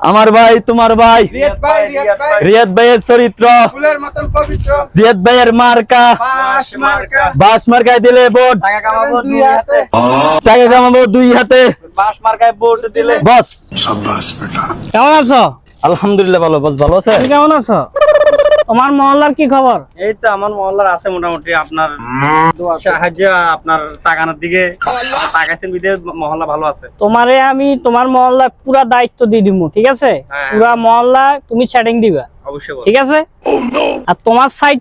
আমার ভাই তোমার ভাই। রিয়াদ ভাই রিয়াদ ভাই। রিয়াদ ভাইয়ের চরিত্র। ফুলের রিয়াদ ভাইয়ের মার্কা। বাস মার্কায় দিলে ভোট। টাকা কামাবো দুই দুই হাতে। হাতে। টাকা কামাবো দুই হাতে। বাস মার্কায় ভোট দিলে। বস। কেমন আছো? আলহামদুলিল্লাহ ভালো বস ভালো আছে? কেমন আছো? তোমার মহল্লার কি খবর? এই তো আমার মহল্লার আছে মোটামুটি আপনার সাহায্য আপনার তাকানোর দিকে। তাকাইছেন বিদে মহল্লা ভালো আছে। তোমারে আমি তোমার মহল্লা পুরা দায়িত্ব দিয়ে দিব ঠিক আছে? হ্যাঁ। পুরা মহল্লা তুমি সেটিং দিবা। অবশ্যই ঠিক আছে? আর তোমার সাইড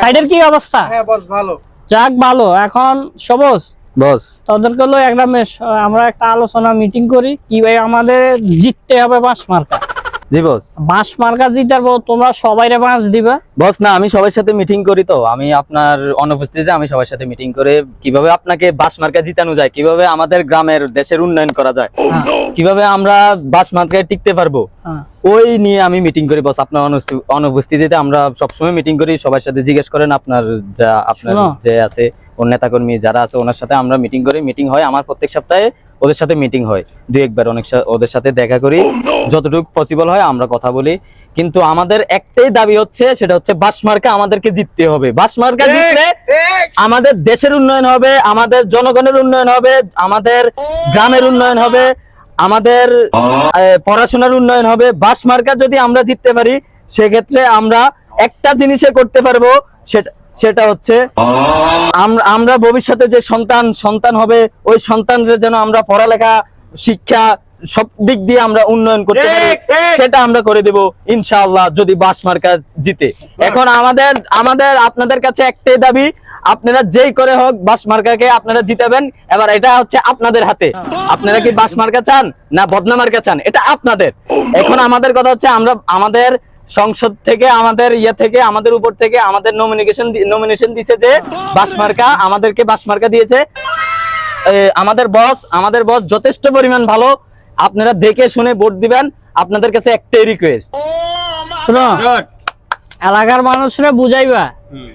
সাইডের কি অবস্থা? হ্যাঁ বস ভালো। যাক ভালো। এখন সবুজ? বস। তোদেরকে আমরা একটা আলোচনা মিটিং করি কি ভাই আমাদের জিততে হবে বাঁশ মার্কা জি বস বাঁশ মার্কা পর তোমরা সবাইরে বাঁশ দিবা? বস না আমি সবার সাথে মিটিং করি তো। আমি আপনার অনুপস্থিতিতে আমি সবার সাথে মিটিং করে কীভাবে আপনাকে বাস মার্কা জিতানো যায় কীভাবে আমাদের গ্রামের দেশের উন্নয়ন করা যায় হ্যাঁ, কীভাবে আমরা বাস মার্কায় টিকতে পারব হ্যাঁ। ওই নিয়ে আমি মিটিং করি বস আপনার অনুপস্থিতিতে আমরা সবসময় মিটিং করি সবার সাথে জিজ্ঞেস করেন আপনার যা আপনার যে আছে ওর নেতাকর্মী যারা আছে ওনার সাথে আমরা মিটিং করি। মিটিং হয় আমার প্রত্যেক সপ্তাহে ওদের সাথে মিটিং হয়। দুই একবার অনেক ওদের সাথে দেখা করি। যতটুকু পসিবল হয় আমরা কথা বলি। কিন্তু আমাদের একটাই দাবি হচ্ছে সেটা হচ্ছে বাস মার্কা আমাদেরকে জিততে হবে। বাস মার্কা জিতলে আমাদের দেশের উন্নয়ন হবে আমাদের জনগণের উন্নয়ন হবে আমাদের গ্রামের উন্নয়ন হবে আমাদের পড়াশোনার উন্নয়ন হবে। বাস মার্কা যদি আমরা জিততে পারি সেক্ষেত্রে আমরা একটা জিনিসে করতে পারব সেটা সেটা হচ্ছে আমরা ভবিষ্যতে যে সন্তান সন্তান হবে ওই সন্তানদের যেন আমরা পড়ালেখা শিক্ষা সব দিক দিয়ে আমরা উন্নয়ন করতে পারি সেটা আমরা করে দেব ইনশাআল্লাহ যদি বাস মার্কা জিতে। এখন আমাদের আমাদের আপনাদের কাছে একটাই দাবি আপনারা যেই করে হোক বাস মার্কাকে আপনারা জিতাবেন এবার এটা হচ্ছে আপনাদের হাতে। আপনারা কি বাস মার্কা চান না বদনা মার্কা চান? এটা আপনাদের। এখন আমাদের কথা হচ্ছে আমরা আমাদের সংসদ থেকে আমাদের ইয়ে থেকে আমাদের উপর থেকে আমাদের নমিনেশন নমিনেশন দিছে যে বাস মার্কা আমাদেরকে বাস মার্কা দিয়েছে আমাদের বস আমাদের বস যথেষ্ট পরিমাণ ভালো আপনারা দেখে শুনে ভোট দিবেন আপনাদের কাছে একটাই রিকোয়েস্ট শোনো. এলাকার মানুষরা বুঝাইবা হুম।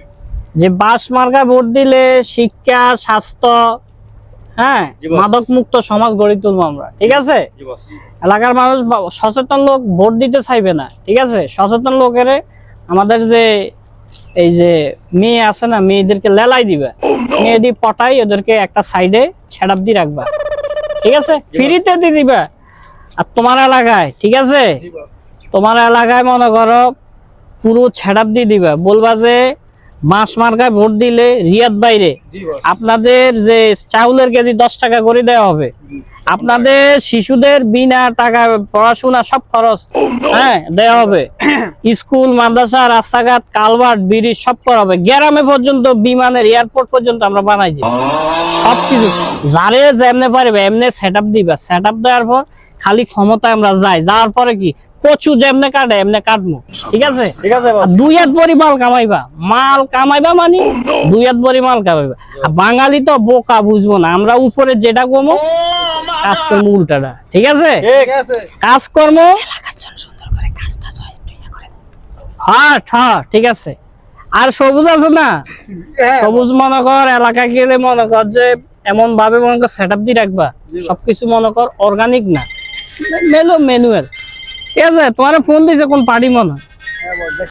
যে বাস মার্কা ভোট দিলে শিক্ষা স্বাস্থ্য হ্যাঁ মাদক মুক্ত সমাজ গড়ে তুলবো আমরা ঠিক আছে? এলাকার মানুষ সচেতন লোক ভোট দিতে চাইবে না ঠিক আছে? সচেতন লোকের আমাদের যে এই যে মেয়ে আছে না মেয়েদেরকে লেলাই দিবে। মেয়ে দিয়ে পটাই ওদেরকে একটা সাইডে ছেড়াপ দিয়ে রাখবা। ঠিক আছে? ফ্রিতে দিয়ে দিবা। আর তোমার এলাকায় ঠিক আছে? তোমার এলাকায় মনে করো পুরো ছেড়াপ দিয়ে দিবা। বলবা যে মাস মার্কায় ভোট দিলে রিয়াদ বাইরে। আপনাদের যে চাউলের কেজি দশ টাকা করে দেওয়া হবে আপনাদের শিশুদের বিনা টাকা পড়াশোনা সব খরচ হ্যাঁ দেওয়া হবে। স্কুল মাদ্রাসা রাস্তাঘাট কালভার্ট ব্রিজ সব করা হবে। গ্রামে পর্যন্ত বিমানের এয়ারপোর্ট পর্যন্ত আমরা বানাই দিই সবকিছু যারে যেমনে পারবে এমনি সেট আপ দিবা। সেট আপ দেওয়ার পর খালি ক্ষমতায় আমরা যাই। যাওয়ার পরে কি? কচু যেমনে কাটে এমনি কাটবো ঠিক আছে? ঠিক আছে দুই হাত বড়ি মাল কামাইবা। মাল কামাইবা মানে? দুই হাত বড়ি মাল কামাইবা। আর বাঙালি তো বোকা বুঝব না। আমরা উপরে যেটা কমো কাজ করব উল্টাটা। ঠিক আছে? ঠিক আছে। কাজকর্ম হ্যাঁ হ্যাঁ ঠিক আছে? আর সবুজ আছে না? হ্যাঁ। সবুজ মনে কর এলাকা গেলে মনে কর যে এমন ভাবে মনে কর সেট আপ দিয়ে রাখবা। সবকিছু মনে কর অর্গানিক না। মেলো ম্যানুয়াল ঠিক আছে তোমার ফোন দিছে কোন পার্টি মনে